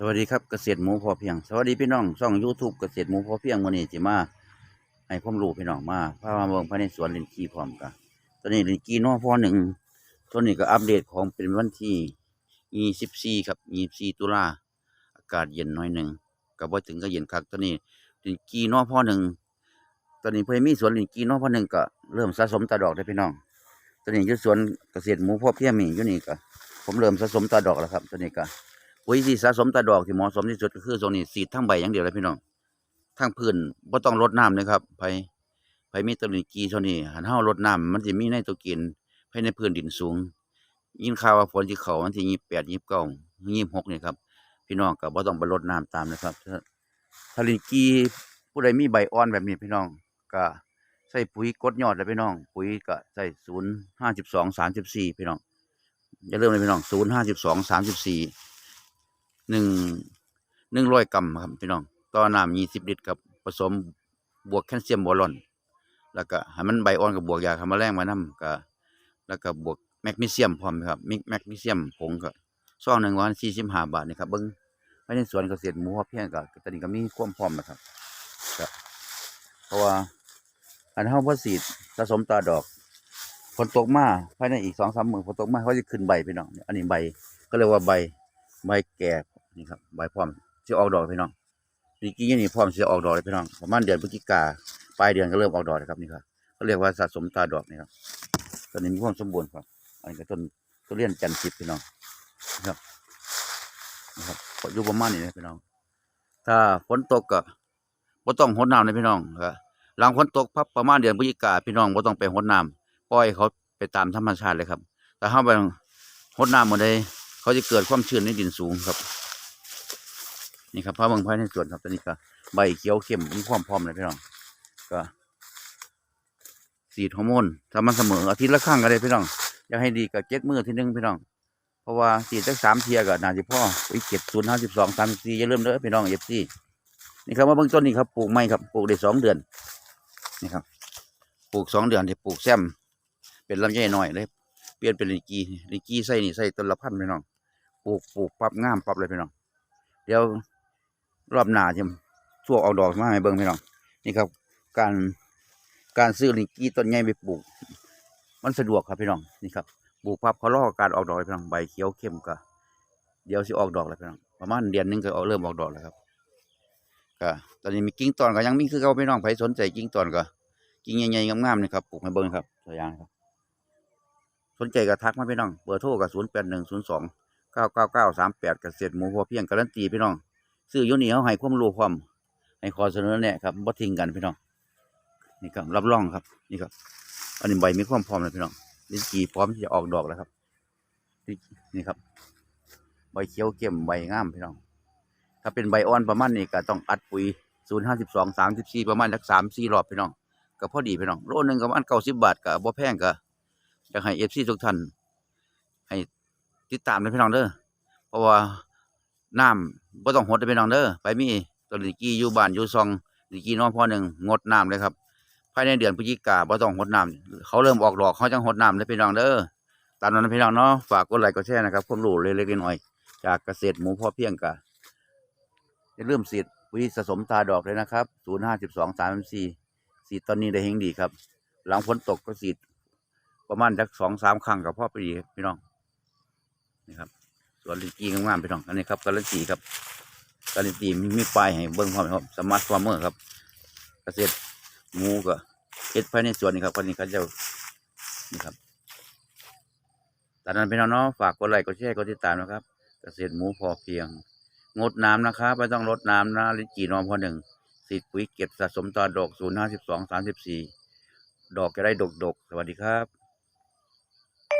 สวัสดีครับเกษตรหมูพอเพียง สวัสดีพี่น้องช่อง YouTube เกษตรหมูพอเพียงมื้อนี้สิมาให้ความรู้พี่น้องมาพามาเบิ่งภายในสวนลินกีพร้อมกันตอนนี้ลินกีนอพอหนึ่งตัวนี้ก็อัปเดตของเป็นวันที่24ครับ24ตุลาอากาศเย็นน่อยหนึ่งก็บ่ถึงก็เย็นคักตอนนี้ลินกีนอพอหนึ่งตอนนี้เพิ่นมีสวนลินกีนอพอหนึ่งก็เริ่มสะสมตาดอกได้พี่น้อง ตอนนี้ยู่สวนเกษตรหมูพอเพียงนี่อยู่นี่ก็ผมเริ่มสะสมตาดอกแล้วครับตอนนี้ก็ ปุ๋ยที่สะสมตาดอกที่เหมาะสมที่สุดก็คือตรงนี้สีดทั้งใบอย่างเดียวเลยพี่น้องทั้งพื้นบ่ต้องรดน้ำเลยครับไผไผมีต้นนี้กีเท่านี้หันเฮารดน้ำมันสิมีไนโตรเจนภายในพื้นดินสูง ยินข่าวว่าฝนสิเข้าวันที่28 29 26นี่ยครับ พี่น้องก็บ่ต้องไปรดน้ำตามนะครับถ้าลินกีผู้ใดมีใบอ่อนแบบนี้พี่น้องก็ใส่ปุ๋ยกดยอดเลยพี่น้อง ปุ๋ยก็ใส่052 34พี่น้องอย่าลืมเลยพี่น้อง052 34ห หนึ่งหนึ่งร้อยกรัมครับพี่น้องต่อน้ำยี่สิบลิตรกับผสมบวกแคลเซียมบอลอน แล้วก็ให้มันใบอ่อนกับบวกยาคำแมลงมานํก็แล้วก็บวกแมกนีเซียมพร้อมครับมิกแมกนีเซียมผงก็ซองหนึ่งวันสี่สิบห้าบาทนี่ครับเบิ้งไปในสวนเกษตรหมูพอเพียงก็ตอนนี้ก็มีความพร้อมนะครับเพราะว่าอันเฮาบ่สีดสะสมตาดอกฝนตกมาภายในอีกสองสามมื้อฝนตกมาเขาจะขึ้นใบพี่น้องอันนี้ใบก็เรียกว่าใบใบแก่ นี่ครับใบพร้อมจะออกดอกพี่น้องปีกี้นี่พร้อมจะออกดอกเลยพี่น้องประมาณเดือนพฤศจิกาปลายเดือนก็เริ่มออกดอกแล้วครับนี่ครับก็เรียกว่าสะสมตาดอกนี่ครับตอนนี้มีความสมบูรณ์ครับ อันนี้ก็ต้นต้นเลี้ยนจันทร์สิบพี่น้องนะครับนะครับอยู่ประมาณนี้นะพี่น้อง ถ้าฝนตกก็บ่ต้องหดน้ำเลยพี่น้องครับหลังฝนตกพับประมาณเดือนพฤศจิกาพี่น้องบ่ต้องไปหดน้ำปล่อยเขาไปตามธรรมชาติเลยครับ แต่ถ้าไปหดน้ำหมดเลยเขาจะเกิดความชื้นในดินสูงครับ นี่ครับพระเมืองภายในสวนครับตอนนี้ก็ใบเขียวเข้มมีความพร้อมเลยพี่น้อง ก็สีฮอร์โมนสม่ำเสมออาทิตย์ละครั้งก็ได้พี่น้องอยากให้ดีก็เจ็ดมือที่หนึ่งพี่น้อง เพราะว่าสีดสักสามเทียก็น่าจะพ่ออีกเจ็ดศูนย์ห้าสิบสองสามสี่อย่าลืมเด้อพี่น้องเอฟซีนี่ครับมาเบื้องต้นนี่ครับปลูกไม้ครับปลูกได้สองเดือนนี่ครับปลูกสองเดือนที่ปลูกแซมเป็นลำไยหน่อยเลยเปลี่ยนเป็นลิงกีลิงกีใส่นี่ใส่ต้นละพันพี่น้องปลูกปลูกปรับงามปรับเลยพี่น้องเดี๋ยว รอบหน้าจะช่วงเอาดอกมาให้เบิ่งพี่น้องนี่ครับ การการซื้อลิงกี้ต้นใหญ่ไปปลูก มันสะดวกครับพี่น้องนี่ครับปลูกพับเขาล่อการออกดอกเลยพี่น้องใบเขียวเข้มก็เดี๋ยวสิออกดอกแล้วพี่น้องประมาณเดือนหนึงก็เริ่มออกดอกแล้วครับก็ตอนนี้มีกิ่งตอนก็ยังมีคือเขาพี่น้องใครสนใจกิ่งตอนก็กิ่งใหญ่ๆงามๆนี่ครับปลูกให้เบิ่งครับตัวอย่างครับ สนใจก็ทักมาพี่น้องเบอร์โทรกับศูนย์แปดหนึ่งศูนย์สองเก้าเก้าเก้าสามแปดเกษตรหมูพอเพียงการันตีพี่น้อง ซื้ออยุนี่เขาให้ความรู้ความให้ขอเสนอแนะครับบ่ทิ้งกันพี่น้องนี่ครับรับรองครับ นี่ครับ อันนี้ใบมีความพร้อมเลยพี่น้องลิ้นจี่พร้อมที่จะออกดอกแล้วครับนี่ครับ ใบเขียวเข้มใบงามพี่น้อง ถ้าเป็นใบอ่อนประมาณนี้ก็ต้องอัดปุ๋ยศูนย์ห้าสิบสองสามสิบสี่ประมาณสักสามสี่รอบพี่น้องก็พอดีพี่น้องโลนึงก็ประมาณเก้าสิบบาทก็บ่แพงก็อยากให้เอฟซีทุกท่านให้ติดตามเลยพี่น้องเด้อเพราะว่าน้ำ บ่ต้องหดเลยพี่น้องเด้อไปมีต้นลิกี้อยู่บ้านอยู่ซองลิกี้น้องพ่อหนึ่งงดน้ำเลยครับภายในเดือนพฤศจิกาบ่ต้องหดน้ำเขาเริ่มออกดอกเขาจังหดน้ำเลยพี่น้องเด้อตามนั้นนะพี่น้องเนาะฝากกดไลค์กดแชร์นะครับความรู้เล็กๆน้อยๆจากเกษตรหมูพ่อเพียงกะอย่าลืมสีดปุ๋ยสะสมตาดอกเลยนะครับศูนย์ห้าสิบสองสามสี่สีตอนนี้ได้เฮงดีครับ หลังฝนตกก็สีประมาณสักสองสามครั้งกับพ่อไปดีพี่น้องนี่ครับ ส่วลินจีงามๆพี่น้องอันนี้ครับการันตีครับการันตีมีมีป้ายให้เบิ้งพร้อมครับสมาร์ทฟาร์มเมอร์ครับเกษตรหมูก็เฮ็ดภายในสวนนี่ครับคนนี้เขาจะนี่ครับตอนนั้นพี่น้องเนาะฝากกดไลค์กดแชร์กดติดตามนะครับ เกษตรหมูพอเพียง งดน้ำนะครับไม่ต้องลดน้ำนะลินจีนอมพอหนึ่งสีปุ๋ยเก็บสะสมต่อดอกศูนย์ห้าสิบสองสามสิบสี่ดอกจะได้ดกๆสวัสดีครับ